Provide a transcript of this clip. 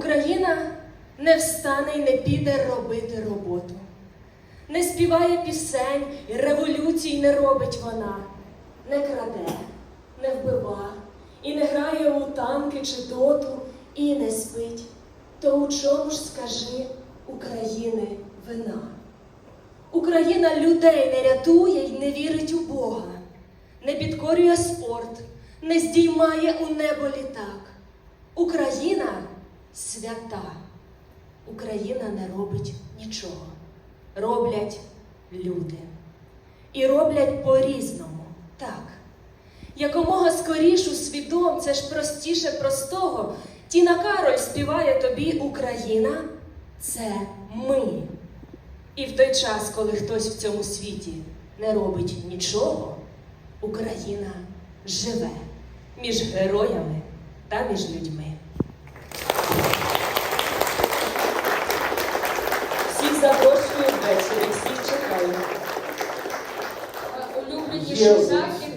Україна не встане й не піде робити роботу. Не співає пісень і революцій не робить вона, не краде, не вбива, і не грає у танки чи доту, і не спить. То у чому ж скажи України вина? Україна людей не рятує й не вірить у Бога, не підкорює спорт, не здіймає у небо літак. Україна свята. Україна не робить нічого. Роблять люди. І роблять по-різному. Так. Якомога скоріш усвідом, це ж простіше простого. Тіна Кароль співає тобі Україна це ми. І в той час, коли хтось в цьому світі не робить нічого, Україна живе між героями та між людьми. запрошую ввечері,